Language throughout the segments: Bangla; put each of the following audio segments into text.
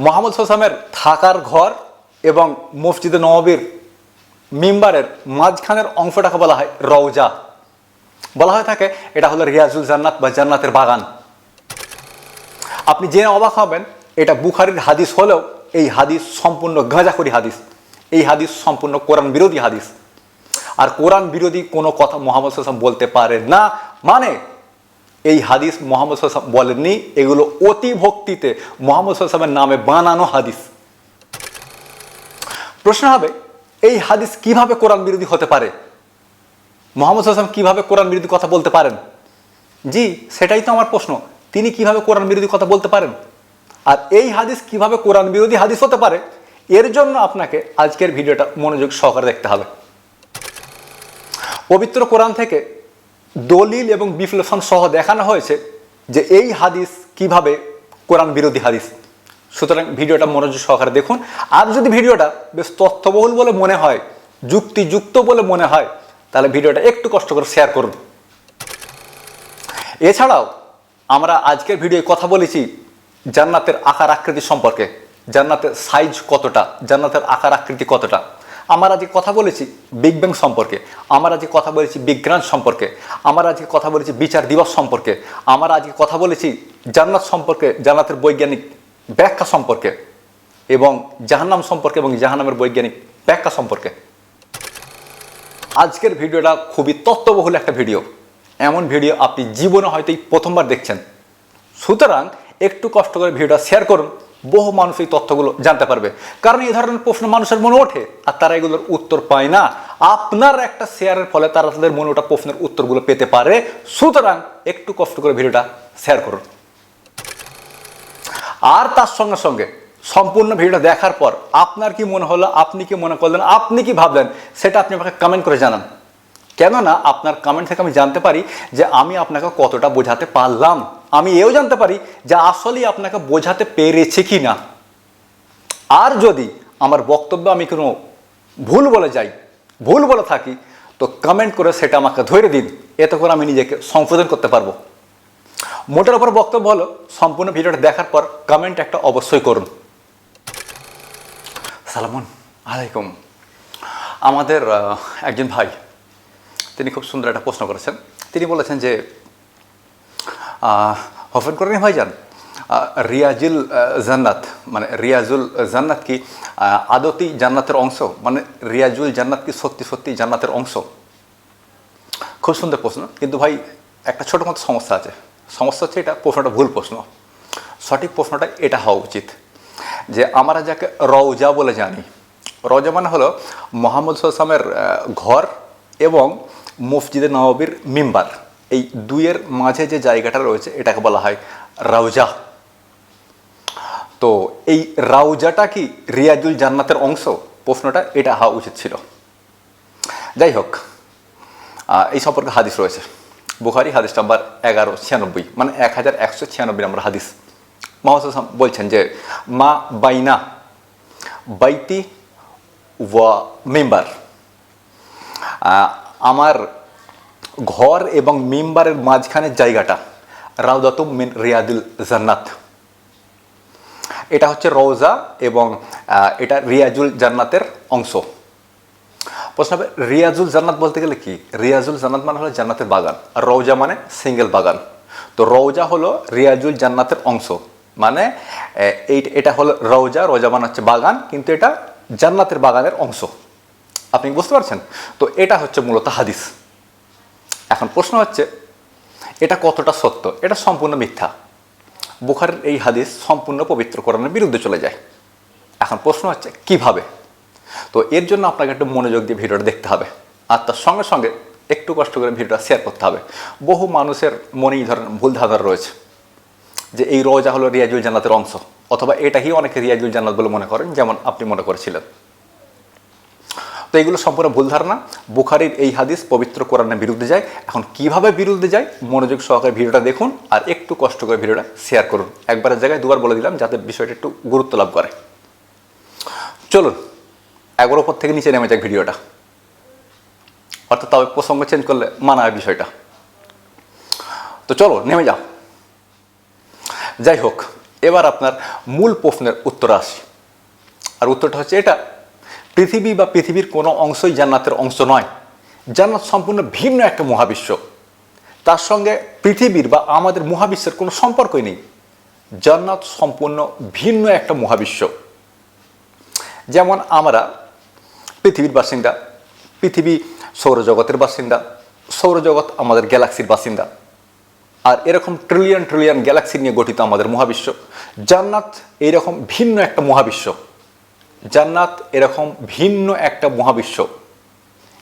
মোহাম্মদ সাল্লামের থাকার ঘর এবং মসজিদে নবাবির মিম্বারের মাঝখানের অংশটাকে বলা হয় রওজা। বলা হয়ে থাকে, এটা হলো রিয়াজুল জান্নাত বা জান্নাতের বাগান। আপনি জেনে অবাক হবেন, এটা বুখারির হাদিস হলেও এই হাদিস সম্পূর্ণ গাঁজাখড়ি হাদিস। এই হাদিস সম্পূর্ণ কোরআন বিরোধী হাদিস। আর কোরআন বিরোধী কোনো কথা মোহাম্মদ সাল্লাম বলতে পারে না। মানে এই হাদিস মোহাম্মদ সাল্লাম বলেননি, এগুলো অতি ভক্তিতে মোহাম্মদ সাল্লামের নামে বানানো হাদিস। প্রশ্ন হবে, এই হাদিস কীভাবে কোরআন বিরোধী হতে পারে? মোহাম্মদ সাল্লাম কীভাবে কোরআন বিরোধী কথা বলতে পারেন? জি, সেটাই তো আমার প্রশ্ন। তিনি কীভাবে কোরআন বিরোধী কথা বলতে পারেন? আর এই হাদিস কীভাবে কোরআন বিরোধী হাদিস হতে পারে? এর জন্য আপনাকে আজকের ভিডিওটা মনোযোগ সহকারে দেখতে হবে। পবিত্র কোরআন থেকে দলিল এবং বিশ্লেষণ সহ দেখানো হয়েছে যে এই হাদিস কীভাবে কোরআন বিরোধী হাদিস। সুতরাং ভিডিওটা মনোযোগ সহকারে দেখুন। আর যদি ভিডিওটা বেশ তথ্যবহুল বলে মনে হয়, যুক্তিযুক্ত বলে মনে হয়, তাহলে ভিডিওটা একটু কষ্ট করে শেয়ার করুন। এছাড়াও আমরা আজকের ভিডিওয় কথা বলেছি জান্নাতের আকার আকৃতি সম্পর্কে। জান্নাতের সাইজ কতটা? জান্নাতের আকার আকৃতি কতটা? আমরা আজকে কথা বলেছি বিগ ব্যাং সম্পর্কে, আমরা আজকে কথা বলেছি বিজ্ঞান সম্পর্কে, আমরা আজকে কথা বলেছি বিচার দিবস সম্পর্কে, আমরা আজকে কথা বলেছি জান্নাত সম্পর্কে, জান্নাতের বৈজ্ঞানিক ব্যাখ্যা সম্পর্কে এবং জাহান্নাম সম্পর্কে এবং জাহান্নামের বৈজ্ঞানিক ব্যাখ্যা সম্পর্কে। আজকের ভিডিওটা খুবই তত্ত্ববহুল একটা ভিডিও। এমন ভিডিও আপনি জীবনে হয়তো প্রথমবার দেখছেন। সুতরাং একটু কষ্ট করে ভিডিওটা শেয়ার করুন। বহু মানুষ এই তথ্যগুলো জানতে পারবে। কারণ এই ধরনের প্রশ্ন মানুষের মনে ওঠে, আর তারা এগুলোর উত্তর পায় না। আপনার একটা শেয়ারের ফলে তারা তাদের মনে ওঠা প্রশ্নের উত্তরগুলো পেতে পারে। সুতরাং একটু কষ্ট করে ভিডিওটা শেয়ার করুন। আর তার সঙ্গে সঙ্গে সম্পূর্ণ ভিডিওটা দেখার পর আপনার কি মনে হলো, আপনি কি মনে করলেন, আপনি কি ভাবলেন, সেটা আপনি আমাকে কমেন্ট করে জানান। কেননা আপনার কমেন্ট থেকে আমি জানতে পারি যে আমি আপনাকে কতটা বোঝাতে পারলাম। আমি এও জানতে পারি যে আসলেই আপনাকে বোঝাতে পেরেছি কি না আর যদি আমার বক্তব্য আমি কোনো ভুল বলে যাই, ভুল বলে থাকি, তো কমেন্ট করে সেটা আমাকে ধরে দিন। এতে করে আমি নিজেকে সংশোধন করতে পারব। মোটের ওপর বক্তব্য হলো, সম্পূর্ণ ভিডিওটা দেখার পর কমেন্ট একটা অবশ্যই করুন। সালামুন। আলাইকুম। আমাদের একজন ভাই তিনি খুব সুন্দর একটা প্রশ্ন করেছেন। তিনি বলেছেন যে হফেন করেন ভাইজান আহ, রিয়াজুল জান্নাত মানে রিয়াজুল জান্নাত কি আদতি জান্নাতের অংশ? মানে রিয়াজুল জান্নাত কি সত্যি সত্যি জান্নাতের অংশ? খুব সুন্দর প্রশ্ন। কিন্তু ভাই একটা ছোটো মতো সমস্যা আছে। সমস্যা হচ্ছে এটা প্রশ্নটা ভুল প্রশ্ন। সঠিক প্রশ্নটা এটা হওয়া উচিত যে আমরা যাকে রওজা বলে জানি। রওজা মানে হলো মোহাম্মদ সাল্লামের ঘর এবং মসজিদে নবাবির মিম্বার। এই দুইয়ের মাঝে যে জায়গাটা রয়েছে, এটাকে বলা হয় রাউজা। তো এই রাউজাটা কি রিয়াজুল জান্নাতের অংশ? প্রশ্নটা এটা হওয়া উচিত ছিল। যাই হোক এই সম্পর্কে হাদিস রয়েছে। বুখারি হাদিস নাম্বার এগারো ছিয়ানব্বই মানে এক হাজার একশো ছিয়ানব্বই নম্বর হাদিস। সাল্লাম বলছেন যে, মা বাইনা বাইতি ওয়া মেম্বার। আমার ঘর এবং মেম্বারের মাঝখানের জায়গাটা রাউদাতুম মিন রিয়াদুল জান্নাত। এটা হচ্ছে রওজা এবং এটা রিয়াজুল জান্নাতের অংশ। প্রশ্ন হবে, রিয়াজুল জান্নাত বলতে গেলে কি? রিয়াজুল জান্নাত মানে হলো জান্নাতের বাগান, আর রৌজা মানে সিঙ্গেল বাগান। তো রৌজা হলো রিয়াজুল জান্নাতের অংশ। মানে এই এটা হলো রৌজা রৌজা মানে হচ্ছে বাগান, কিন্তু এটা জান্নাতের বাগানের অংশ। আপনি বুঝতে পারছেন? তো এটা হচ্ছে মূলত হাদিস। এখন প্রশ্ন হচ্ছে, এটা কতটা সত্য? এটা সম্পূর্ণ মিথ্যা। বুখারের এই হাদিস সম্পূর্ণ পবিত্র কোরআনের বিরুদ্ধে চলে যায়। এখন প্রশ্ন হচ্ছে, কীভাবে? তো এর জন্য আপনাকে একটু মনোযোগ দিয়ে ভিডিওটা দেখতে হবে। আর তার সঙ্গে সঙ্গে একটু কষ্ট করে ভিডিওটা শেয়ার করতে হবে। বহু মানুষের মনে এই ধরনের ভুল ধারণা রয়েছে যে এই রোজা হলো রিয়াজুল জান্নাতের অংশ, অথবা এটাকেই অনেকে রিয়াজুল জান্নাত বলে মনে করেন, যেমন আপনি মনে করেছিলেন। তো এইগুলো সম্পূর্ণ ভুল ধারণা। বুখারির এই হাদিস পবিত্র কোরআনের বিরুদ্ধে যায়। এখন কীভাবে বিরুদ্ধে যায়? মনোযোগ সহকারে ভিডিওটা দেখুন আর একটু কষ্ট করে ভিডিওটা শেয়ার করুন। একবারের জায়গায় দুবার বলে দিলাম যাতে বিষয়টা একটু গুরুত্ব লাভ করে। চলুন একবার ওপর থেকে নিচে নেমে যাক ভিডিওটা। অর্থাৎ তবে প্রসঙ্গ চেঞ্জ করলে মানায় বিষয়টা। তো চলো, নেমে যাও। যাই হোক, এবার আপনার মূল প্রশ্নের উত্তর আসি। আর উত্তরটা হচ্ছে এটা পৃথিবী বা পৃথিবীর কোনো অংশই জান্নাতের অংশ নয়। জান্নাত সম্পূর্ণ ভিন্ন একটা মহাবিশ্ব। তার সঙ্গে পৃথিবীর বা আমাদের মহাবিশ্বের কোনো সম্পর্কই নেই। জান্নাত সম্পূর্ণ ভিন্ন একটা মহাবিশ্ব। যেমন আমরা পৃথিবীর বাসিন্দা, পৃথিবী সৌরজগতের বাসিন্দা, সৌরজগৎ আমাদের গ্যালাক্সির বাসিন্দা। আর এরকম ট্রিলিয়ন ট্রিলিয়ন গ্যালাক্সি নিয়ে গঠিত আমাদের মহাবিশ্ব। জান্নাত এইরকম ভিন্ন একটা মহাবিশ্ব। জান্নাত এরকম ভিন্ন একটা মহাবিশ্ব,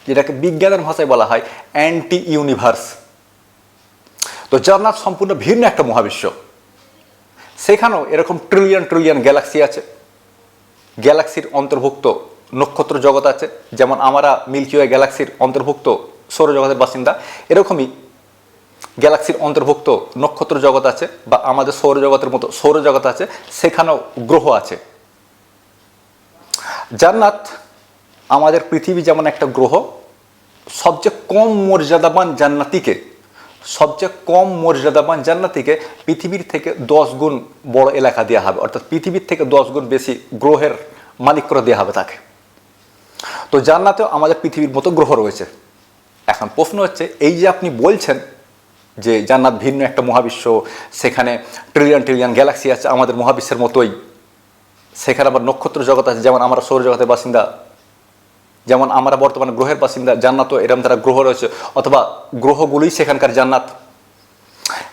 যেটাকে বিজ্ঞানের ভাষায় বলা হয় অ্যান্টি ইউনিভার্স তো জান্নাত সম্পূর্ণ ভিন্ন একটা মহাবিশ্ব। সেখানেও এরকম ট্রিলিয়ন ট্রিলিয়ন গ্যালাক্সি আছে। গ্যালাক্সির অন্তর্ভুক্ত নক্ষত্র জগৎ আছে, যেমন আমরা মিল্কি ওয়ে গ্যালাক্সির অন্তর্ভুক্ত সৌরজগতের বাসিন্দা, এরকমই গ্যালাক্সির অন্তর্ভুক্ত নক্ষত্র জগৎ আছে বা আমাদের সৌরজগতের মতো সৌরজগৎ আছে, সেখানেও গ্রহ আছে। জান্নাত আমাদের পৃথিবী যেমন একটা গ্রহ, সবচেয়ে কম মর্যাদাবান জান্নাতিকে, সবচেয়ে কম মর্যাদাবান জান্নাতিকে পৃথিবীর থেকে দশ গুণ বড় এলাকা দেওয়া হবে। অর্থাৎ পৃথিবীর থেকে দশ গুণ বেশি গ্রহের মালিক করে দেওয়া হবে তাকে। তো জান্নাতেও আমাদের পৃথিবীর মতো গ্রহ রয়েছে। এখন প্রশ্ন হচ্ছে, এই যে আপনি বলছেন যে জান্নাত ভিন্ন একটা মহাবিশ্ব, সেখানে ট্রিলিয়ন ট্রিলিয়ন গ্যালাক্সি আছে, আমাদের মহাবিশ্বের মতোই সেখানে আবার নক্ষত্র জগৎ আছে, যেমন আমরা সৌরজগতের বাসিন্দা, যেমন আমরা বর্তমানে গ্রহের বাসিন্দা জান্নাতও এরম তারা গ্রহ রয়েছে, অথবা গ্রহগুলোই সেখানকার জান্নাত।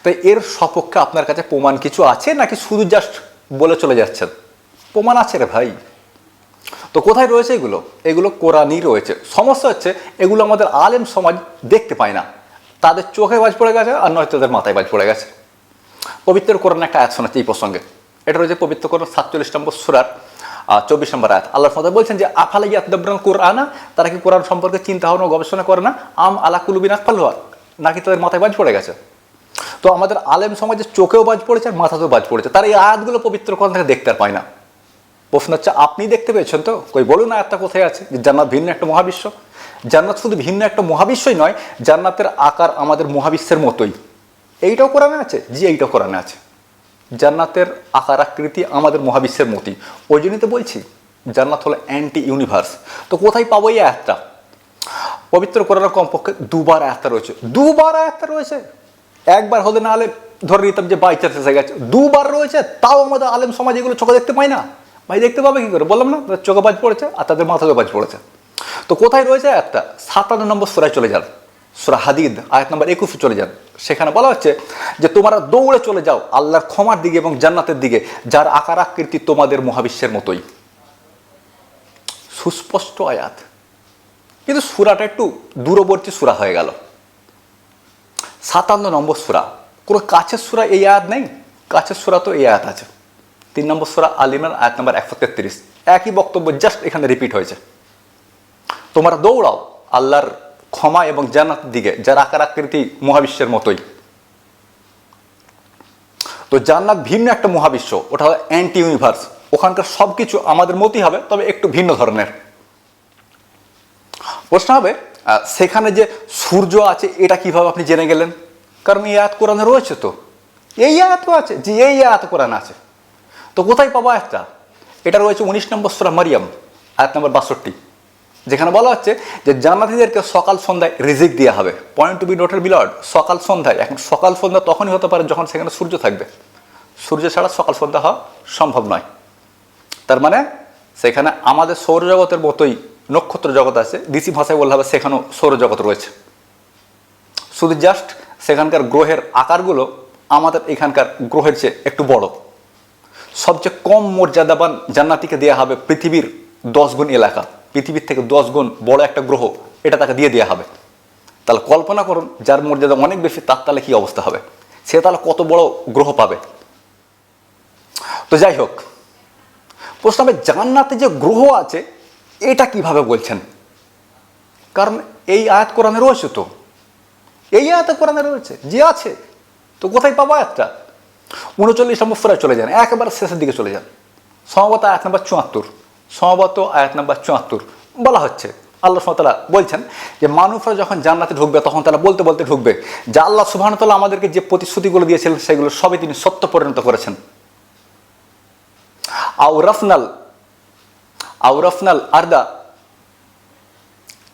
তাই এর সপক্ষে আপনার কাছে প্রমাণ কিছু আছে নাকি শুধু জাস্ট বলে চলে যাচ্ছেন? প্রমাণ আছে রে ভাই। তো কোথায় রয়েছে এগুলো? এগুলো কোরআনই রয়েছে। সমস্যা হচ্ছে, এগুলো আমাদের আলেম সমাজ দেখতে পায় না। তাদের চোখে বাজ পড়ে গেছে আর নয়তো তাদের মাথায় বাজ পড়ে গেছে। পবিত্র কোরআন একটা আয়াত শোনাচ্ছে এই প্রসঙ্গে। এটা রয়েছে পবিত্র কোরআন, সাতচল্লিশ নম্বর সুরার চব্বিশ নম্বর আয়াত। আল্লাহ মতো বলছেন যে আফালাই আতদাবরান কোরআনা, তারা কি কোরআন সম্পর্কে চিন্তা ভাবনা গবেষণা করে না? আম আলা কুলুবিন আকফাল হওয়ার নাকি তাদের মাথায় বাজ পড়ে গেছে? তো আমাদের আলেম সমাজের চোখেও বাজ পড়েছে আর মাথাতেও বাজ পড়েছে। তারা এই আয়াতগুলো পবিত্র কোরআন থেকে দেখতে পায় না। প্রশ্ন হচ্ছে, আপনি দেখতে পেয়েছেন তো? কই, বলুন আয়াতটা কোথায় আছে? যে জান্নাত ভিন্ন একটা মহাবিশ্ব। জান্নাত শুধু ভিন্ন একটা মহাবিশ্বই নয়, জান্নাতের আকার আমাদের মহাবিশ্বের মতোই। এইটাও কোরআনে আছে? জি, এইটাও কোরআনে আছে। জান্নাতের আকার আকৃতি আমাদের মহাবিশ্বের মতি। ওই জন্যই তো বলছি, জান্নাত হলো অ্যান্টি ইউনিভার্স তো কোথায় পাবো এই আয়াতটা? পবিত্র কোরআনের কমপক্ষে দুবার আয়াতটা রয়েছে। দুবার আয়াতটা রয়েছে। একবার হলে না হলে ধরে নিতাম যে বাই চান্স এসে গেছে। দুবার রয়েছে, তাও আমাদের আলেম সমাজ এগুলো চোখে দেখতে পাই না। ভাই, দেখতে পাবে কী করে? বললাম না চোখে বাজ পড়েছে আর তাদের মাথাতে বাজ পড়েছে। তো কোথায় রয়েছে আয়াতটা? সাতান্ন নম্বর সোরায় চলে যান সুরা হাদিদ, আয়াত নম্বর একুশে চলে যান। সেখানে বলা হচ্ছে যে, তোমরা দৌড়ে চলে যাও আল্লাহর ক্ষমার দিকে এবং জান্নাতের দিকে, যার আকার আকৃতি তোমাদের মহাবিশ্বের মতোই। সুস্পষ্ট আয়াত। কিন্তু সুরাটা একটু দূরবর্তী সুরা হয়ে গেল। সাতান্ন নম্বর সুরা। কোনো কাছের সুরা এই আয়াত নেই? কাছের সুরা তো এই আয়াত আছে। তিন নম্বর সুরা আলিমার আয়াত নম্বর একশো তেত্রিশ। একই বক্তব্য জাস্ট এখানে রিপিট হয়েছে। তোমরা দৌড়াও আল্লাহর ক্ষমা এবং জান্নাতের দিকে, যার আকার আকৃতি মহাবিশ্বের মতোই। তো জান্নাত ভিন্ন একটা মহাবিশ্ব, ওটা হলো অ্যান্টি ইউনিভার্স ওখানকার সব কিছু আমাদের মতোই হবে, তবে একটু ভিন্ন ধরনের। প্রশ্ন হবে সেখানে যে সূর্য আছে, এটা কীভাবে আপনি জেনে গেলেন? কারণ এই আয়াত কোরআনে রয়েছে তো। এই আয়াতও আছে যে এই আয়াত কোরআন আছে। তো কোথায় পাবো আয়াতটা? এটা রয়েছে উনিশ নম্বর সুরা মারিয়াম, আয়াত নম্বর বাষট্টি। যেখানে বলা হচ্ছে যে জান্নাতীদেরকে সকাল সন্ধ্যায় রিজিক দেওয়া হবে। পয়েন্ট টু বি নোটের মিলড সকাল সন্ধ্যায়। এখন সকাল সন্ধ্যা তখনই হতে পারে যখন সেখানে সূর্য থাকবে। সূর্য ছাড়া সকাল সন্ধ্যা হওয়া সম্ভব নয়। তার মানে সেখানে আমাদের সৌরজগতের মতোই নক্ষত্র জগৎ আছে। দিসি ভাষায় বললে হবে সেখানেও সৌরজগৎ রয়েছে। শুধু জাস্ট সেখানকার গ্রহের আকারগুলো আমাদের এখানকার গ্রহের চেয়ে একটু বড়। সবচেয়ে কম মর্যাদাবান জান্নাতিকে দেওয়া হবে পৃথিবীর দশ গুণ এলাকা। পৃথিবীর থেকে দশ গুণ বড় একটা গ্রহ, এটা তাকে দিয়ে দেওয়া হবে। তাহলে কল্পনা করুন, যার মর্যাদা অনেক বেশি, তার তাহলে কী অবস্থা হবে? সে তাহলে কত বড় গ্রহ পাবে? তো যাই হোক, প্রশ্ন হবে, জান্নাতে যে গ্রহ আছে, এটা কীভাবে বলছেন? কারণ এই আয়াত কোরআনে রয়েছে তো। এই আয়াত কোরআনে রয়েছে, যে আছে, তো কোথায় পাবো আয়াতটা? উনচল্লিশ নম্বর চলে যান, একেবারে শেষের দিকে চলে যান। সম্ভবত আয়াত নাম্বার চুয়াত্তর। সম্ভবত আয়াত নাম্বার চুয়াত্তর। বলা হচ্ছে, আল্লাহ সুমতলা বলছেন যে, মানুষরা যখন জান্নাতে ঢুকবে, তখন তারা বলতে বলতে ঢুকবে যে, আল্লাহ সুবাহতাল্লাহ আমাদেরকে যে প্রতিশ্রুতিগুলো দিয়েছিলেন, সেগুলো সবই তিনি সত্য পরিণত করেছেন। আউরফনাল আউরফনাল আর্দা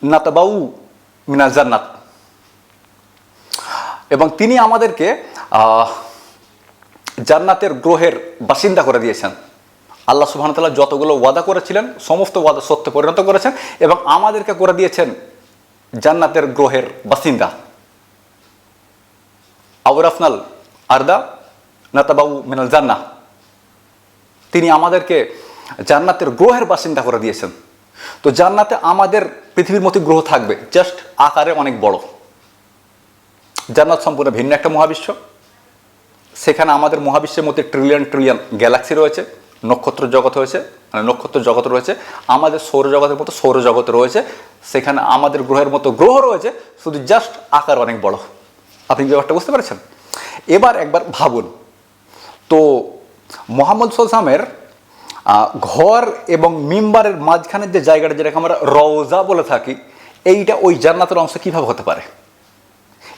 নাতাবাউ মিনা জান্নাত। এবং তিনি আমাদেরকে জান্নাতের গ্রহের বাসিন্দা করে দিয়েছেন। আল্লাহ সুবহানাহু যতগুলো ওয়াদা করেছিলেন, সমস্ত ওয়াদা সত্য পরিণত করেছেন এবং আমাদেরকে করে দিয়েছেন জান্নাতের গ্রহের বাসিন্দা। আউরাফনাল আর্দা নাতাবাউ মিনাল জান্না তিনি আমাদেরকে জান্নাতের গ্রহের বাসিন্দা করে দিয়েছেন। তো জান্নাতে আমাদের পৃথিবীর মতো গ্রহ থাকবে, জাস্ট আকারে অনেক বড়। জান্নাত সম্পূর্ণ ভিন্ন একটা মহাবিশ্ব। সেখানে আমাদের মহাবিশ্বের মধ্যে ট্রিলিয়ন ট্রিলিয়ন গ্যালাক্সি রয়েছে। নক্ষত্র জগৎ হয়েছে মানে নক্ষত্র জগৎ রয়েছে, আমাদের সৌরজগতের মতো সৌরজগৎ রয়েছে, সেখানে আমাদের গ্রহের মতো গ্রহ রয়েছে, শুধু জাস্ট আকার অনেক বড়। আপনি ব্যাপারটা বুঝতে পেরেছেন? এবার একবার ভাবুন। তো মোহাম্মদ সোলসামের ঘর এবং মিম্বারের মাঝখানের যে জায়গাটা যেটাকে আমরা রওজা বলে থাকি, এইটা ওই জান্নাতের অংশ কীভাবে হতে পারে?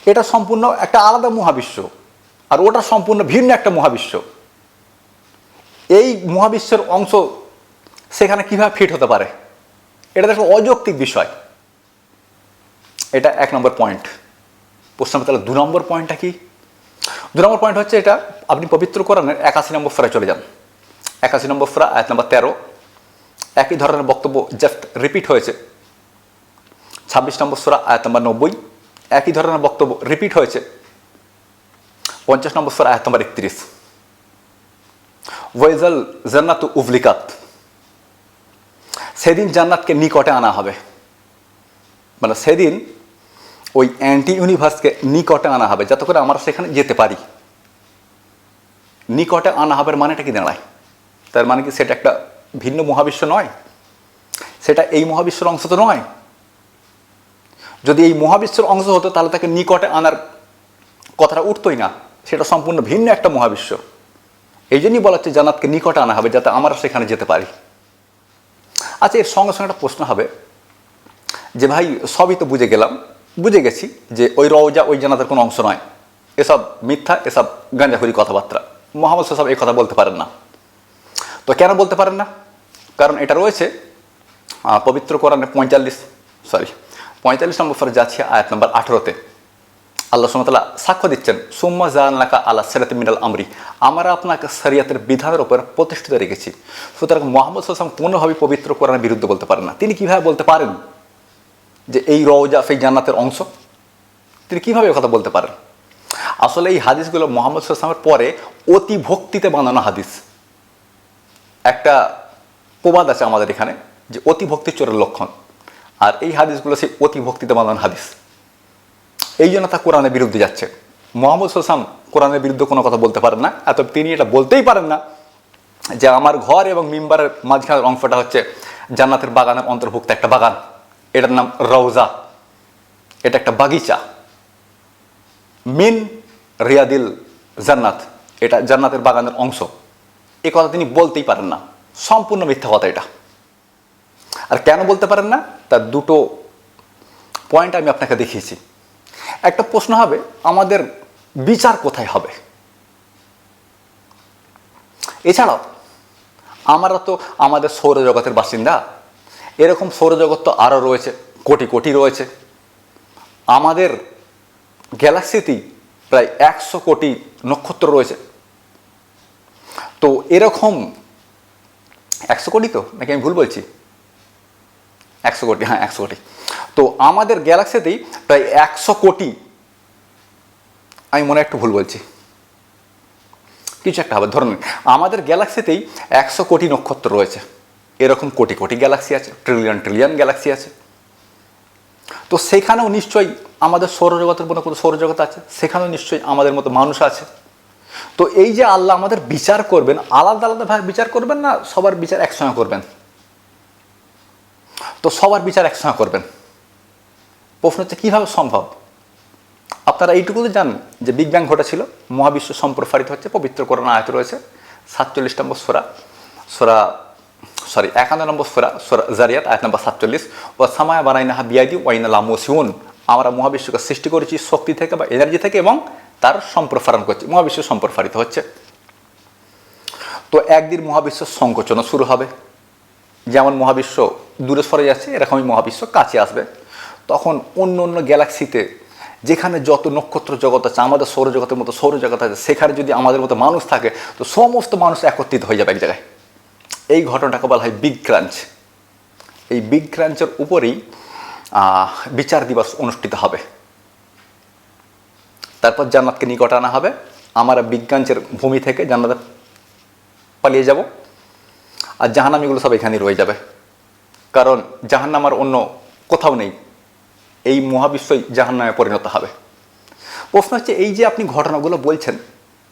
এটা সম্পূর্ণ একটা আলাদা মহাবিশ্ব, আর ওটা সম্পূর্ণ ভিন্ন একটা মহাবিশ্ব। এই মহাবিশ্বের অংশ সেখানে কীভাবে ফিট হতে পারে? এটা একটা অযৌক্তিক বিষয়। এটা এক নম্বর পয়েন্ট প্রশ্ন তাহলে দু নম্বর পয়েন্টটা কি? দু নম্বর পয়েন্ট হচ্ছে এটা, আপনি পবিত্র কোরআনের একাশি নম্বর ফ্রায় চলে যান। একাশি নম্বর ফ্রা এক নম্বর তেরো। একই ধরনের বক্তব্য জাস্ট রিপিট হয়েছে। ছাব্বিশ নম্বর সোরা, আয়াত নম্বর নব্বই। একই ধরনের বক্তব্য রিপিট হয়েছে। পঞ্চাশ নম্বর সোরা, আয়াত নম্বর একত্রিশ। ওয়েজাল জান্নাত উভলিকাত সেদিন জান্নাতকে নিকটে আনা হবে। মানে সেদিন ওই অ্যান্টি ইউনিভার্সকে নিকটে আনা হবে, যাতে করে আমরা সেখানে যেতে পারি। নিকটে আনা হবে মানেটা কি দাঁড়ায়? তার মানে কি সেটা একটা ভিন্ন মহাবিশ্ব নয়? সেটা এই মহাবিশ্বের অংশ তো নয়। যদি এই মহাবিশ্বের অংশ হতো, তাহলে তাকে নিকটে আনার কথাটা উঠতোই না। সেটা সম্পূর্ণ ভিন্ন একটা মহাবিশ্ব। এই জন্যই বলা হচ্ছে জান্নাতকে নিকটে আনা হবে যাতে আমরা সেখানে যেতে পারি। আচ্ছা এর সঙ্গে সঙ্গে একটা প্রশ্ন হবে যে, ভাই, সবই তো বুঝে গেলাম, বুঝে গেছি যে ওই রওজা, ওই জানাতের কোনো অংশ নয়। এসব মিথ্যা, এসব গাঁজাখুরি কথাবার্তা। মোহাম্মদ সব এই কথা বলতে পারেন না। তো কেন বলতে পারেন না? কারণ এটা রয়েছে পবিত্র কোরআনে পঁয়তাল্লিশ সরি পঁয়তাল্লিশ নম্বর যাচ্ছে আয়াত নম্বর আঠেরোতে। আল্লাহ সুমতাল্লাহ সাক্ষ্য দিচ্ছেন, সুম্মা জাহান্নাকা আল্লাহ সেরাত মিনাল আমরি আমরা আপনাকে শরিয়াতের বিধানের উপর প্রতিষ্ঠিত রেখেছি। সুতরাং মোহাম্মদ সাল্লাম কোনোভাবে পবিত্র কোরআনের বিরুদ্ধে বলতে পারেন না। তিনি কীভাবে বলতে পারেন যে এই রওজা সেই জান্নাতের অংশ? তিনি কীভাবে কথা বলতে পারেন? আসলে এই হাদিসগুলো মোহাম্মদ সাল্লামের পরে অতি ভক্তিতে বানানো হাদিস। একটা প্রবাদ আছে আমাদের এখানে যে অতি ভক্তি চোরের লক্ষণ। আর এই হাদিসগুলো সেই অতি ভক্তিতে বানানো হাদিস। এই জন্য তা কোরআনের বিরুদ্ধে যাচ্ছে। মোহাম্মদ সাল্লাম কোরআনের বিরুদ্ধে কোনো কথা বলতে পারেন না, এত তিনি এটা বলতেই পারেন না যে আমার ঘর এবং মিম্বারের মাঝখানের অংশটা হচ্ছে জান্নাতের বাগানের অন্তর্ভুক্ত একটা বাগান। এটার নাম রওজা এটা একটা বাগিচা। মিন রিয়াদিল জান্নাত। এটা জান্নাতের বাগানের অংশ। এ কথা তিনি বলতেই পারেন না। সম্পূর্ণ মিথ্যা কথা এটা। আর কেন বলতে পারেন না? তার দুটো পয়েন্ট আমি আপনাকে দেখিয়েছি। একটা প্রশ্ন হবে, আমাদের বিচার কোথায় হবে? এছাড়াও, আমরা তো আমাদের সৌরজগতের বাসিন্দা। এরকম সৌরজগৎ তো আরও রয়েছে, কোটি কোটি রয়েছে। আমাদের গ্যালাক্সিতেই প্রায় একশো কোটি নক্ষত্র রয়েছে। তো এরকম একশো কোটি তো? নাকি আমি ভুল বলছি? একশো কোটি হ্যাঁ একশো কোটি। তো আমাদের গ্যালাক্সিতেই প্রায় একশো কোটি, আমি মনে একটু ভুল বলছি। কিছু একটা হবে, ধরুন, আমাদের গ্যালাক্সিতেই একশো কোটি নক্ষত্র রয়েছে। এরকম কোটি কোটি গ্যালাক্সি আছে ট্রিলিয়ন ট্রিলিয়ন গ্যালাক্সি আছে। তো সেখানেও নিশ্চয়ই আমাদের সৌরজগতের মতো কোনো সৌরজগৎ আছে, সেখানেও নিশ্চয়ই আমাদের মতো মানুষ আছে। তো এই যে আল্লাহ আমাদের বিচার করবেন, আলাদা আলাদাভাবে বিচার করবেন না, সবার বিচার একসঙ্গে করবেন? তো সবার বিচার একসঙ্গে করবেন। প্রশ্ন হচ্ছে, কীভাবে সম্ভব? আপনারা এইটুকু তো জানেন যে বিগ ব্যাং ঘটেছিল, মহাবিশ্ব সম্প্রসারিত হচ্ছে, পবিত্র করোনা আয়ত রয়েছে, সাতচল্লিশ নম্বর সোরা সোরা, সরি, একান্ন নম্বর সোরা সোরা জারিয়াত, আয়াত নম্বর সাতচল্লিশ ও সামায়া বানাইনাহা বিয়াদি ওয়াইনা লামোসিউন আমরা মহাবিশ্বকে সৃষ্টি করেছি শক্তি থেকে বা এনার্জি থেকে এবং তার সম্প্রসারণ করছি, মহাবিশ্ব সম্প্রসারিত হচ্ছে। তো একদিন মহাবিশ্ব সংকোচনও শুরু হবে, যেমন মহাবিশ্ব দূরে সরে যাচ্ছে, এরকমই মহাবিশ্ব কাছে আসবে। তখন অন্য অন্য গ্যালাক্সিতে, যেখানে যত নক্ষত্র জগৎ আছে, আমাদের সৌরজগতের মতো সৌরজগৎ আছে, সেখানে যদি আমাদের মতো মানুষ থাকে, তো সমস্ত মানুষ একত্রিত হয়ে যাবে এক জায়গায়। এই ঘটনাটাকে বলা হয় বিগ ক্রাঞ্চ এই বিগ ক্রাঞ্চের উপরেই বিচার দিবস অনুষ্ঠিত হবে। তারপর জান্নাতকে নিকট আনা হবে। আমরা বিজ্ঞানচের ভূমি থেকে জান্নাতে পালিয়ে যাব। আর জাহান্নামিগুলো সব এখানেই রয়ে যাবে। কারণ জাহান্নাম আর অন্য কোথাও নেই। এই মহাবিশ্বই জাহান্নামে পরিণত হবে। প্রশ্ন হচ্ছে, এই যে আপনি ঘটনাগুলো বলছেন,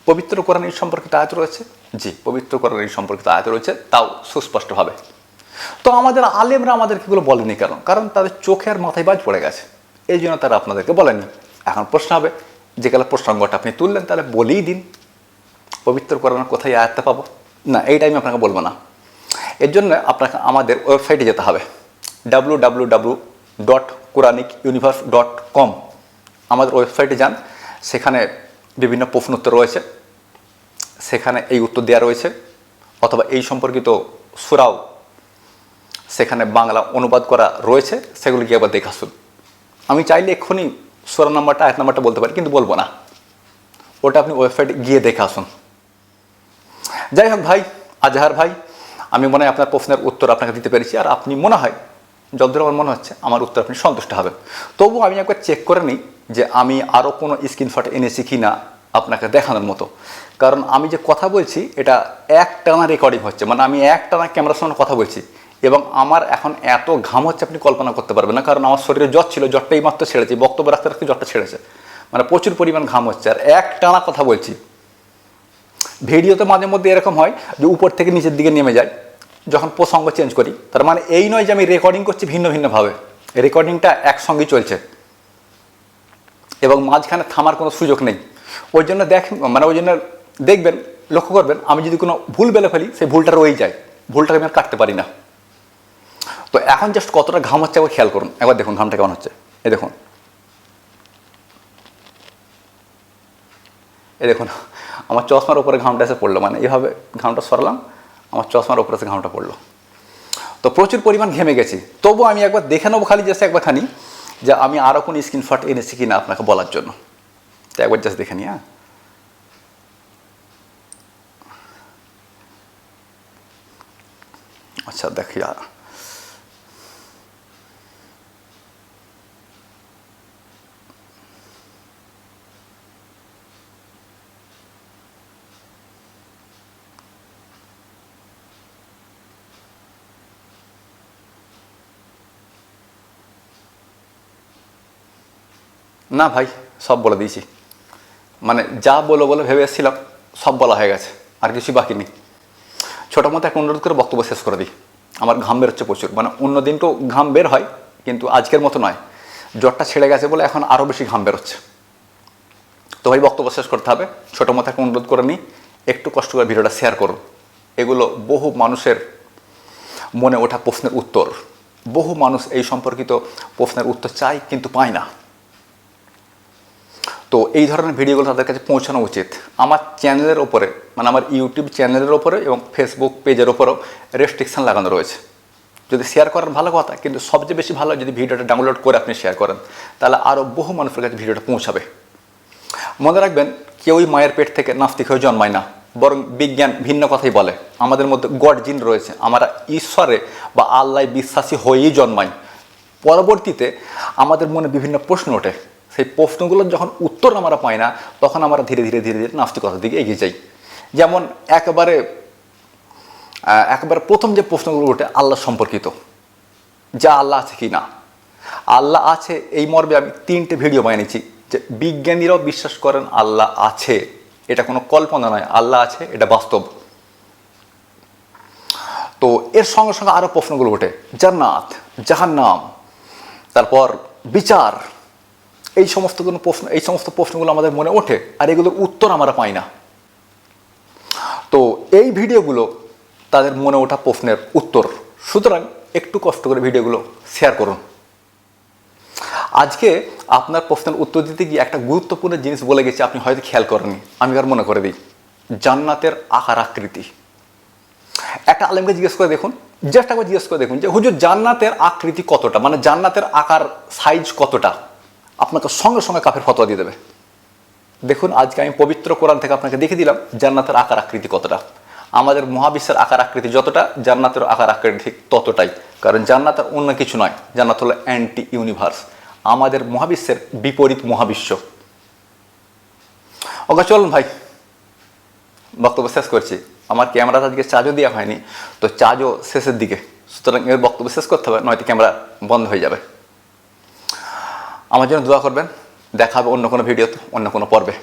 পবিত্র কোরআন এই সম্পর্কিত আয়াত রয়েছে? জি, পবিত্র কোরআন এই সম্পর্কিত আয়াত রয়েছে, তাও সুস্পষ্টভাবে। তো আমাদের আলেমরা আমাদেরকে এগুলো বলেনি কেন? কারণ তাদের চোখের মাথায় বাজ পড়ে গেছে। এই জন্য তারা আপনাদেরকে বলেনি। এখন প্রশ্ন হবে, যে গেলে প্রসঙ্গটা আপনি তুললেন, তাহলে বলেই দিন। পবিত্র কোরআন কোথায় এই আয়াতটা পাবো? না এইটা আমি আপনাকে বলব না। এর জন্য আপনাকে আমাদের ওয়েবসাইটে যেতে হবে W W W dot quranic universe dot com আমাদের ওয়েবসাইটে যান, সেখানে বিভিন্ন প্রশ্ন উত্তর রয়েছে। সেখানে এই উত্তর দেওয়া রয়েছে, অথবা এই সম্পর্কিত সুরাও সেখানে বাংলা অনুবাদ করা রয়েছে, সেগুলো গিয়ে আবার দেখে আসুন। আমি চাইলে এক্ষুনি সুরা নাম্বারটা, আয়াত নাম্বারটা বলতে পারি, কিন্তু বলব না। ওটা আপনি ওয়েবসাইটে গিয়ে দেখে আসুন। যাই হোক ভাই, আজহার ভাই, আমি মনে হয় আপনার প্রশ্নের উত্তর আপনাকে দিতে পেরেছি, আর আপনি মনে হয় যতদূর আমার মনে হচ্ছে, আমার উত্তর আপনি সন্তুষ্ট হবেন। তবু আমি একবার চেক করে নিই যে আমি আরও কোনো স্ক্রিনশট এনেছি কি না আপনাকে দেখানোর মতো। কারণ আমি যে কথা বলছি, এটা এক টানা রেকর্ডিং হচ্ছে। মানে আমি এক টানা ক্যামেরার সামনে কথা বলছি। এবং আমার এখন এত ঘাম হচ্ছে, আপনি কল্পনা করতে পারবেন না। কারণ আমার শরীরে জ্বর ছিল, জ্বরটা এই মাত্র ছেড়েছি। বক্তব্য রাখতে রাখতে জ্বরটা ছেড়েছে। মানে প্রচুর পরিমাণ ঘাম হচ্ছে। আর এক টানা কথা বলছি। ভিডিওতে মাঝে মধ্যে এরকম হয় যে উপর থেকে নিচের দিকে নেমে যায়। যখন প্রসঙ্গ চেঞ্জ করি, তার মানে এই নয় যে আমি রেকর্ডিং করছি ভিন্ন ভিন্নভাবে রেকর্ডিংটা একসঙ্গেই চলছে। এবং মাঝখানে থামার কোনো সুযোগ নেই। ওই জন্য দেখ মানে ওই জন্য দেখবেন, লক্ষ্য করবেন, আমি যদি কোনো ভুল বেলে ফেলি, সেই ভুলটা রয়েই যায়। ভুলটাকে আমি আর কাটতে পারি না। তো এখন জাস্ট কতটা ঘাম হচ্ছে একবার খেয়াল করুন। একবার দেখুন ঘামটা কেমন হচ্ছে। এই দেখুন। এই দেখুন, আমার চশমার উপরে ঘামটা এসে পড়ল। মানে এইভাবে ঘামটা সরালাম আমার চশমার ওপরে সে ঘামটা পড়ল। তো প্রচুর পরিমাণ ঘেমে গেছি। তবু আমি একবার দেখে নেব খালি জাস্ট একবার খানি যে আমি আরও কোনো স্ক্রিনশট এনেছি কি না আপনাকে বলার জন্য। তো একবার জাস্ট দেখে নিই হ্যাঁ। আচ্ছা দেখি না ভাই, সব বলে দিয়েছি। মানে যা বলো বলে ভেবে এসেছিলাম, সব বলা হয়ে গেছে, আর কিছু বাকি নেই। ছোটো মতো একটা অনুরোধ করে বক্তব্য শেষ করে দিই। আমার ঘাম বেরোচ্ছে প্রচুর। মানে অন্য দিন তো ঘাম বের হয়, কিন্তু আজকের মতো নয়। জ্বরটা ছেড়ে গেছে বলে এখন আরও বেশি ঘাম বেরোচ্ছে। তো ভাই, বক্তব্য শেষ করতে হবে। ছোটো মতো একটা অনুরোধ করে নিই, একটু কষ্ট করে ভিডিওটা শেয়ার করুন। এগুলো বহু মানুষের মনে ওঠা প্রশ্নের উত্তর। বহু মানুষ এই সম্পর্কিত প্রশ্নের উত্তর চায়, কিন্তু পায় না। তো এই ধরনের ভিডিওগুলো তাদের কাছে পৌঁছানো উচিত। আমার চ্যানেলের ওপরে মানে আমার ইউটিউব চ্যানেলের ওপরে এবং ফেসবুক পেজের ওপরেও রেস্ট্রিকশান লাগানো রয়েছে। যদি শেয়ার করেন ভালো কথা, কিন্তু সবচেয়ে বেশি ভালো যদি ভিডিওটা ডাউনলোড করে আপনি শেয়ার করেন, তাহলে আরও বহু মানুষের কাছে ভিডিওটা পৌঁছাবে। মনে রাখবেন, কেউই মায়ের পেট থেকে নাস্তিক হয়ে জন্মায় না, বরং বিজ্ঞান ভিন্ন কথাই বলে। আমাদের মধ্যে গড জিন রয়েছে, আমরা ঈশ্বরে বা আল্লাহ বিশ্বাসী হয়েই জন্মাই। পরবর্তীতে আমাদের মনে বিভিন্ন প্রশ্ন ওঠে সেই প্রশ্নগুলোর যখন উত্তর আমরা পাই না, তখন আমরা ধীরে ধীরে ধীরে ধীরে নাস্তিকতার দিকে এগিয়ে যাই। যেমন একেবারে একেবারে প্রথম যে প্রশ্নগুলো ওঠে, আল্লাহ সম্পর্কিত। যা আল্লাহ আছে কি না? আল্লাহ আছে, এই মর্মে আমি তিনটে ভিডিও বানিয়েছি যে বিজ্ঞানীরাও বিশ্বাস করেন আল্লাহ আছে। এটা কোনো কল্পনা নয়, আল্লাহ আছে, এটা বাস্তব। তো এর সঙ্গে সঙ্গে আরও প্রশ্নগুলো ওঠে, জান্নাত, জাহান্নাম, তারপর বিচার। এই সমস্ত কোনো প্রশ্ন, এই সমস্ত প্রশ্নগুলো আমাদের মনে ওঠে আর এগুলোর উত্তর আমরা পাই না। তো এই ভিডিওগুলো তাদের মনে ওঠা প্রশ্নের উত্তর। সুতরাং একটু কষ্ট করে ভিডিওগুলো শেয়ার করুন। আজকে আপনার প্রশ্নের উত্তর দিতে গিয়ে একটা গুরুত্বপূর্ণ জিনিস বলে গেছে, আপনি হয়তো খেয়াল করেননি। আমি আর মনে করে দিই, জান্নাতের আকার আকৃতি। একটা আলেমকে জিজ্ঞেস করে দেখুন, জাস্ট একবার জিজ্ঞেস করে দেখুন যে, হুজুর, জান্নাতের আকৃতি কতটা? মানে জান্নাতের আকার সাইজ কতটা? আপনাকে সঙ্গে সঙ্গে কাফের ফতোয়া দিয়ে দেবে। দেখুন, আজকে আমি পবিত্র কোরআন থেকে আপনাকে দেখে দিলাম, জান্নাতের আকার আকৃতি কতটা। আমাদের মহাবিশ্বের আকার আকৃতি যতটা, জান্নাতের আকার আকৃতি ঠিক ততটাই। কারণ জান্নাতের অন্য কিছু নয়, জান্নাত হলো অ্যান্টি ইউনিভার্স আমাদের মহাবিশ্বের বিপরীত মহাবিশ্ব। ওকে, চলুন ভাই, বক্তব্য শেষ করছি। আমার ক্যামেরাটা আজকে চার্জও দেওয়া হয়নি, তো চার্জও শেষের দিকে। সুতরাং এর বক্তব্য শেষ করতে হবে, নয়তো ক্যামেরা বন্ধ হয়ে যাবে। আমার জন্য দোয়া করবেন। দেখা হবে অন্য কোনো ভিডিওতে অন্য কোনো পর্বে।